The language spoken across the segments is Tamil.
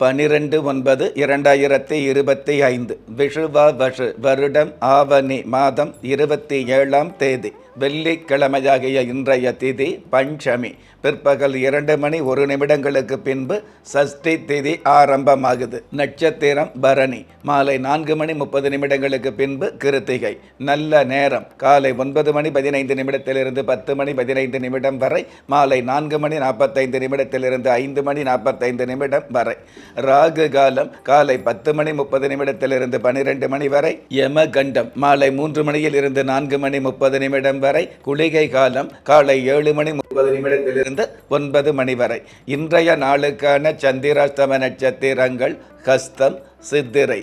பனிரெண்டு ஒன்பது இரண்டாயிரத்தி இருபத்தி ஐந்து விஷுவா வஷு வருடம் ஆவணி மாதம் இருபத்தி ஏழாம் தேதி. வெள்ளிக்கிழமையாகிய இன்றைய திதி பஞ்சமி. பிற்பகல் இரண்டு மணி ஒரு நிமிடங்களுக்கு பின்பு சஷ்டி திதி ஆரம்பமாகுது. நட்சத்திரம் பரணி. மாலை நான்கு மணி முப்பது நிமிடங்களுக்கு பின்பு கிருத்திகை. நல்ல நேரம். காலை ஒன்பது மணி பதினைந்து நிமிடத்திலிருந்து பத்து மணி பதினைந்து நிமிடம் வரை. மாலை நான்கு மணி நாற்பத்தைந்து நிமிடத்திலிருந்து ஐந்து மணி நாற்பத்தைந்து நிமிடம் வரை. ராகு காலம் காலை பத்து மணி முப்பது நிமிடத்திலிருந்து பனிரெண்டு மணி வரை. யமகண்டம். மாலை மூன்று மணியில் இருந்து நான்கு மணி முப்பது நிமிடம் வரை குளிகை காலம் காலை ஏழு மணி முப்பது நிமிடத்திலிருந்து ஒன்பது மணி வரை. இன்றைய நாளுக்கான சந்திராஷ்டம நட்சத்திரங்கள் ஹஸ்தம் சித்திரை.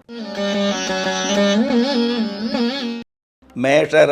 மேஷ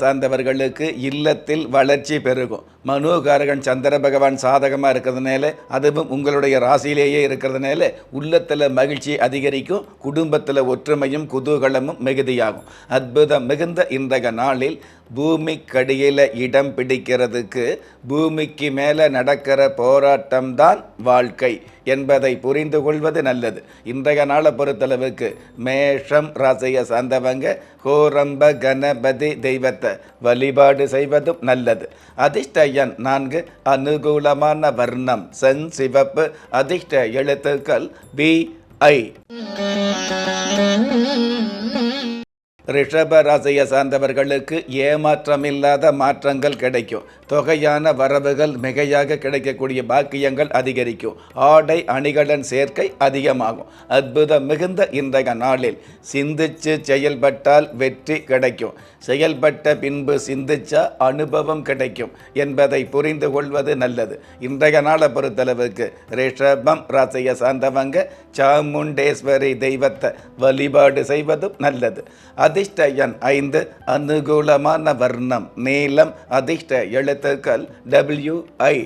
சார்ந்தவர்களுக்கு இல்லத்தில் வளர்ச்சி பெருகும். மனோகாரகன் சந்திர பகவான் சாதகமாக இருக்கிறதுனால அதுவும் உங்களுடைய ராசியிலேயே இருக்கிறதுனால உள்ளத்தில் மகிழ்ச்சி அதிகரிக்கும் குடும்பத்தில் ஒற்றுமையும் குதூகலமும் மிகுதியாகும். அற்புதம் மிகுந்த இன்றைய நாளில் பூமிக்கடியில் இடம் பிடிக்கிறதுக்கு பூமிக்கு மேலே நடக்கிற போராட்டம்தான் வாழ்க்கை. என்பதை புரிந்து கொள்வது நல்லது. இன்றைய நாளை பொறுத்தளவுக்கு மேஷம் ராசியை சார்ந்தவங்க கோரம்ப கணபதி தெய்வத்தை வழிபாடு செய்வதும் நல்லது. அதிர்ஷ்ட எண் நான்கு அனுகூலமான வர்ணம் சென் சிவப்பு அதிர்ஷ்ட எழுத்துக்கள் பி ஐ. ரிஷபராசியை சார்ந்தவர்களுக்கு ஏமாற்றமில்லாத மாற்றங்கள் கிடைக்கும். தொகையான வரவுகள் மிகையாக கிடைக்கக்கூடிய பாக்கியங்கள் அதிகரிக்கும். ஆடை அணிகளின் சேர்க்கை அதிகமாகும். அற்புதம் மிகுந்த இன்றைய நாளில் சிந்திச்சு செயல்பட்டால் வெற்றி கிடைக்கும். செயல்பட்ட பின்பு சிந்திச்சா அனுபவம் கிடைக்கும் என்பதை புரிந்து கொள்வது நல்லது. இன்றைய நாளை பொறுத்தளவுக்கு ரிஷபம் ராசியை சார்ந்தவங்க சாமுண்டேஸ்வரி தெய்வத்தை வழிபாடு செய்வதும் நல்லது. அதிர்ஷ்ட எண் ஐந்து அனுகூலமான வர்ணம் நீளம் அதிர்ஷ்ட எழுத்துக்கள் டபிள்யூ ஐ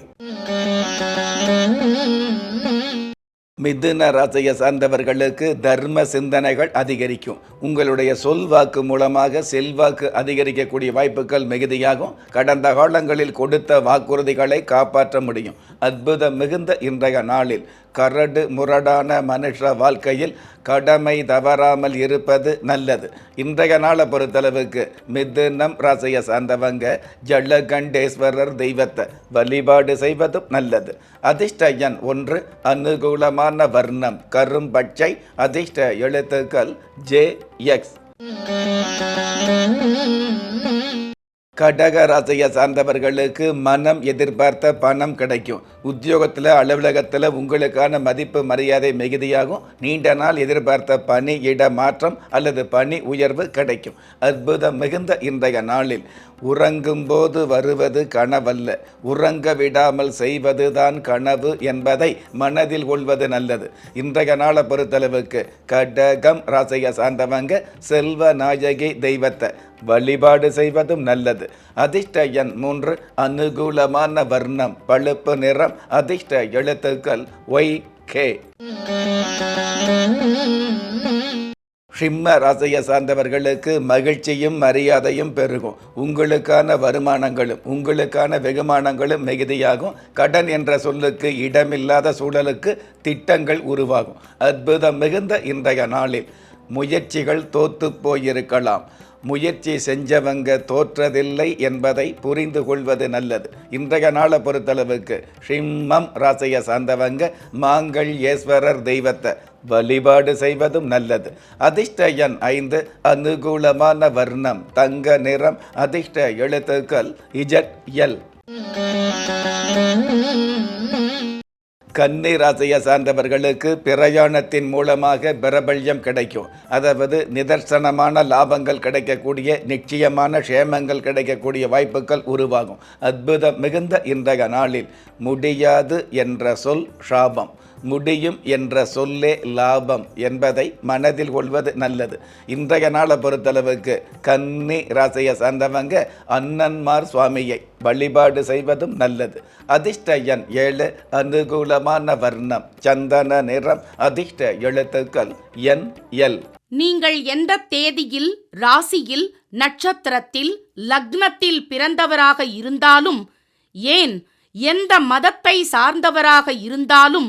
மிதுன ராசியை சார்ந்தவர்களுக்கு தர்ம சிந்தனைகள் அதிகரிக்கும். உங்களுடைய சொல்வாக்கு மூலமாக செல்வாக்கு அதிகரிக்கக்கூடிய வாய்ப்புகள் மிகுதியாகும். கடந்த காலங்களில் கொடுத்த வாக்குறுதிகளை காப்பாற்ற முடியும். அற்புதம் மிகுந்த இன்றைய நாளில் கரடு முரடான மனுஷ வாழ்க்கையில் கடமை தவறாமல் இருப்பது நல்லது. இன்றைய நாளை பொறுத்தளவுக்கு மிதுனம் ராசியை சார்ந்தவங்க ஜல்லகண்டேஸ்வரர் தெய்வத்தை வழிபாடு செய்வதும் நல்லது. அதிர்ஷ்ட எண் ஒன்று அனுகூலமான வர்ணம் கரும்பச்சை அதிர்ஷ்ட எழுத்துக்கள் ஜே எக்ஸ். கடக ராசியை சார்ந்தவர்களுக்கு மனம் எதிர்பார்த்த பணம் கிடைக்கும். உத்தியோகத்தில் அலுவலகத்தில் உங்களுக்கான மதிப்பு மரியாதை மிகுதியாகும். நீண்ட நாள் எதிர்பார்த்த பணி இட மாற்றம் அல்லது பணி உயர்வு கிடைக்கும். அற்புதம் மிகுந்த இன்றைய நாளில். உறங்கும் போது வருவது கனவல்ல. உறங்க விடாமல் செய்வதுதான் கனவு என்பதை மனதில் கொள்வது நல்லது. இன்றைய நாளை பொறுத்தளவுக்கு கடகம் ராசியை சார்ந்தவங்க செல்வ நாயகி தெய்வத்தை வழிபாடு செய்வதும் நல்லது. அதிர்ஷ்ட எண் மூன்று அனுகூலமான வர்ணம் பழுப்பு நிறம் அதிர்ஷ்ட எழுத்துக்கள் ஒய் கே. சிம்ம ராசியை சார்ந்தவர்களுக்கு மகிழ்ச்சியும் மரியாதையும் பெருகும். உங்களுக்கான வருமானங்களும் உங்களுக்கான வெகுமானங்களும் மிகுதியாகும். கடன் என்ற சொல்லுக்கு இடமில்லாத சூழலுக்கு திட்டங்கள் உருவாகும். அற்புதம் மிகுந்த இன்றைய நாளில் முயற்சிகள் தோத்து போயிருக்கலாம். முயற்சி செஞ்சவங்க தோற்றதில்லை என்பதை புரிந்து கொள்வது நல்லது. இன்றைய நாளை பொறுத்தளவுக்கு ஷிம்மம் ராசியை சார்ந்தவங்க மாங்கள் ஈஸ்வரர் தெய்வத்தை வழிபாடு செய்வதும் நல்லது. அதிர்ஷ்ட எண் ஐந்து அனுகூலமான வர்ணம் தங்க நிறம் அதிர்ஷ்ட எழுத்துக்கள் இஜட் எல். கன்னி ராசியை சார்ந்தவர்களுக்கு பிரயாணத்தின் மூலமாக பிரபல்யம் கிடைக்கும். அதாவது நிதர்சனமான லாபங்கள் கிடைக்கக்கூடிய நிச்சயமான க்ஷேமங்கள் கிடைக்கக்கூடிய வாய்ப்புகள் உருவாகும். அற்புதம் மிகுந்த இன்றைய நாளில். முடியாது என்ற சொல் ஷாபம் முடியும் என்ற சொல்லே லாபம் என்பதை மனதில் கொள்வது நல்லது. இன்றைய நாளை பொறுத்தளவுக்கு கன்னி ராசியை சார்ந்தவங்க அண்ணன்மார் சுவாமியை வழிபாடு செய்வதும் நல்லது. அதிர்ஷ்ட எண் ஏழு அனுகூலமான வர்ணம் சந்தன நிறம் அதிர்ஷ்ட எழுத்துக்கள் என் எல். நீங்கள் எந்த தேதியில் ராசியில் நட்சத்திரத்தில் லக்னத்தில் பிறந்தவராக இருந்தாலும் ஏன் எந்த மதத்தை சார்ந்தவராக இருந்தாலும்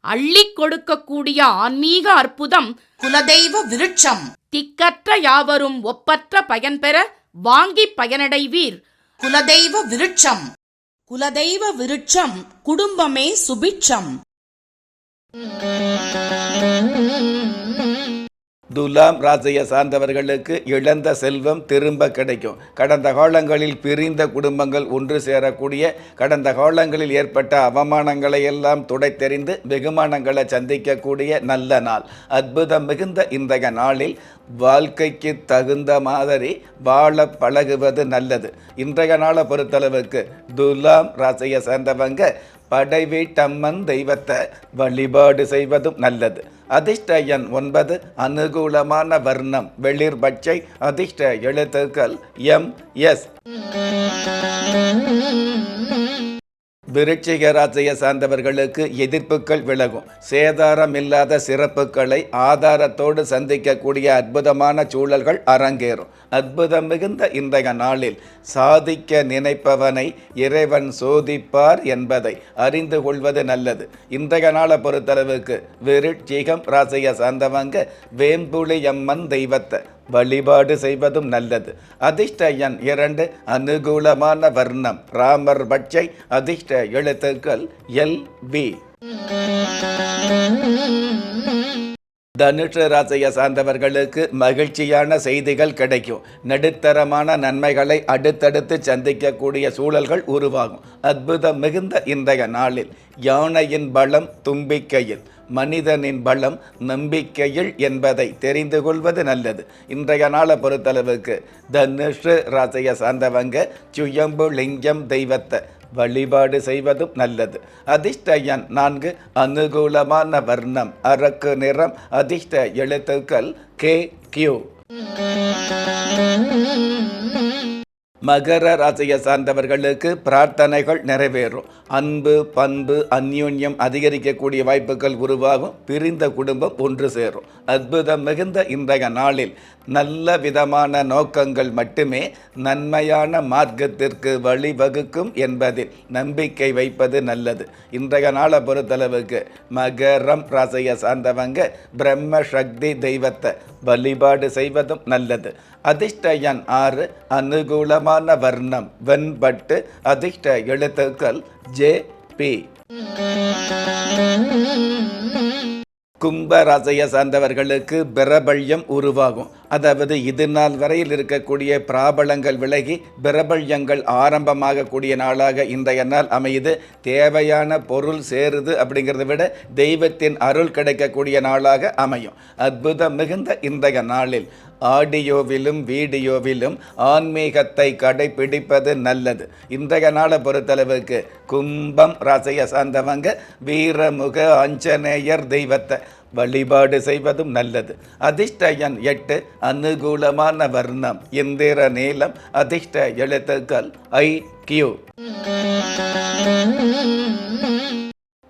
அள்ளிக் கொடுக்கக்கூடிய ஆன்மீக அற்புதம் குலதெய்வ விருட்சம். திக்கற்ற யாவரும் ஒப்பற்ற பயன்பெற வாங்கி பயனடைவீர். குலதெய்வ விருட்சம். குலதெய்வ விருட்சம் குடும்பமே சுபிட்சம். துலாம் ராசியை சார்ந்தவர்களுக்கு இழந்த செல்வம் திரும்ப கிடைக்கும். கடந்த காலங்களில் பிரிந்த குடும்பங்கள் ஒன்று சேரக்கூடிய கடந்த காலங்களில் ஏற்பட்ட அவமானங்களை எல்லாம் துடைத்தெறிந்து வெகுமானங்களை சந்திக்கக்கூடிய நல்ல நாள். அற்புதம் மிகுந்த இன்றைய நாளில் வாழ்க்கைக்கு தகுந்த மாதிரி வாழ பழகுவது நல்லது. இன்றைய நாளை பொறுத்தளவுக்கு துலாம் ராசியை சேர்ந்தவங்க படைவீட்டம்மன் தெய்வத்தை வழிபாடு செய்வதும் நல்லது. அதிர்ஷ்ட எண் ஒன்பது அனுகூலமான வர்ணம் வெளிர் பச்சை அதிர்ஷ்ட எழுத்துக்கள் எம் எஸ். விருட்சிக ராசியை சார்ந்தவர்களுக்கு எதிர்ப்புகள் விலகும். சேதாரம் இல்லாத சிறப்புகளை ஆதாரத்தோடு சந்திக்கக்கூடிய அற்புதமான சூழல்கள் அரங்கேறும். அற்புதம் மிகுந்த இன்றைய நாளில் சாதிக்க நினைப்பவனை இறைவன் சோதிப்பார் என்பதை அறிந்து கொள்வது நல்லது. இன்றைய நாளை பொறுத்தளவுக்கு விருட்சிகம் ராசியை சார்ந்தவங்க வேம்புளியம்மன் தெய்வத்தை வழிபாடு செய்வதும் நல்லது. அதிர்ஷ்ட எண் இரண்டு அனுகூலமான வர்ணம். ராமர் பட்சை அதிர்ஷ்ட எழுத்துக்கள் எல் பி தனுஷ ராசியை சார்ந்தவர்களுக்கு மகிழ்ச்சியான செய்திகள் கிடைக்கும். நடுத்தரமான நன்மைகளை அடுத்தடுத்து சந்திக்கக்கூடிய சூழல்கள் உருவாகும். அற்புதம் மிகுந்த இன்றைய நாளில் யானையின் பலம் தும்பிக்கையில் மனிதனின் பலம் நம்பிக்கையில் என்பதை தெரிந்து கொள்வது நல்லது. இன்றைய நாளை பொறுத்தளவுக்கு தனுஷ ராசியை சார்ந்தவங்க சுயம்பு லிங்கம் தெய்வத்தை வழிபாடு செய்வதும் நல்லது. அதிர்ஷ்டயன் நான்கு அனுகூலமான வர்ணம் அரக்கு நிறம் அதிர்ஷ்ட எழுத்துக்கள் கே கியூ. மகர ராசியை சார்ந்தவர்களுக்கு பிரார்த்தனைகள் நிறைவேறும். அன்பு பண்பு அந்யோன்யம் அதிகரிக்கக்கூடிய வாய்ப்புகள் உருவாகும். பிரிந்த குடும்பம் ஒன்று சேரும். அற்புதம் மிகுந்த இன்றைய நாளில் நல்ல விதமான நோக்கங்கள் மட்டுமே நன்மையான மார்க்கத்திற்கு வழிவகுக்கும் என்பதில் நம்பிக்கை வைப்பது நல்லது. இன்றைய நாளை பொறுத்தளவுக்கு மகரம் ராசையை சார்ந்தவங்க பிரம்ம சக்தி தெய்வத்தை வழிபாடு செய்வதும் நல்லது. அதிர்ஷ்ட எண் ஆறு அனுகூலமான வர்ணம் வெண்பட்டு அதிர்ஷ்ட எழுத்துக்கள் ஜே பி. கும்ப சார்ந்தவர்களுக்கு பிரபல்யம் உருவாகும். அதாவது இது நாள் வரையில் இருக்கக்கூடிய பிராபலங்கள் விலகி பிரபல்யங்கள் ஆரம்பமாகக்கூடிய நாளாக இன்றைய நாள் அமையுது. தேவையான பொருள் சேருது அப்படிங்கிறத விட தெய்வத்தின் அருள் கிடைக்கக்கூடிய நாளாக அமையும். அற்புதம் மிகுந்த இன்றைய நாளில் ஆடியோவிலும் வீடியோவிலும் ஆன்மீகத்தை கடைபிடிப்பது நல்லது. இன்றைய நாளை பொறுத்தளவுக்கு கும்பம் ராசியை சார்ந்தவங்க வீரமுக ஆஞ்சநேயர் தெய்வத்தை வழிபாடு செய்வதும் நல்லது. அதிர்ஷ்டயன் எட்டு அனுகூலமான வர்ணம் இந்திர நீளம் அதிர்ஷ்ட எழுத்துக்கள் ஐ கியூ.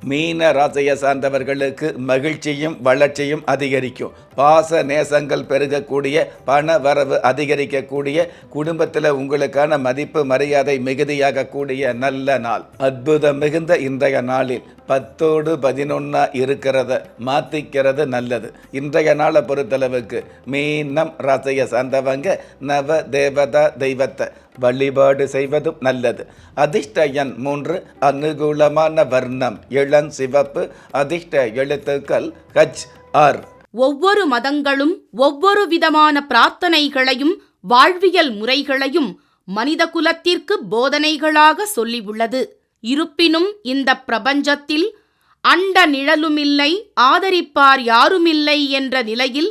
மீன ராசியை சார்ந்தவர்களுக்கு மகிழ்ச்சியும் வளர்ச்சியும் அதிகரிக்கும். பாச நேசங்கள் பெருகக்கூடிய பண வரவு அதிகரிக்கக்கூடிய குடும்பத்தில் உங்களுக்கான மதிப்பு மரியாதை மிகுதியாகக்கூடிய நல்ல நாள். அற்புதம் மிகுந்த இன்றைய நாளில் பத்தோடு பதினொன்னா இருக்கிறத மாத்திக்கிறது நல்லது. இன்றைய நாளை பொறுத்தளவுக்கு மீனம் ராசியை சார்ந்தவங்க நவ தேவதா தெய்வத்தை வழிபாடு செய்வதும் நல்லது. அதிர்ஷ்ட எண் மூன்று அனுகூலமான வர்ணம் இளம் சிவப்பு அதிர்ஷ்ட எழுத்துக்கள் ஹச் ஆர். ஒவ்வொரு மதங்களும் ஒவ்வொரு விதமான பிரார்த்தனைகளையும் வாழ்வியல் முறைகளையும் மனித குலத்திற்கு போதனைகளாக சொல்லியுள்ளது இருப்பினும் இந்த பிரபஞ்சத்தில் அண்ட நிழலுமில்லை ஆதரிப்பார் யாருமில்லை என்ற நிலையில்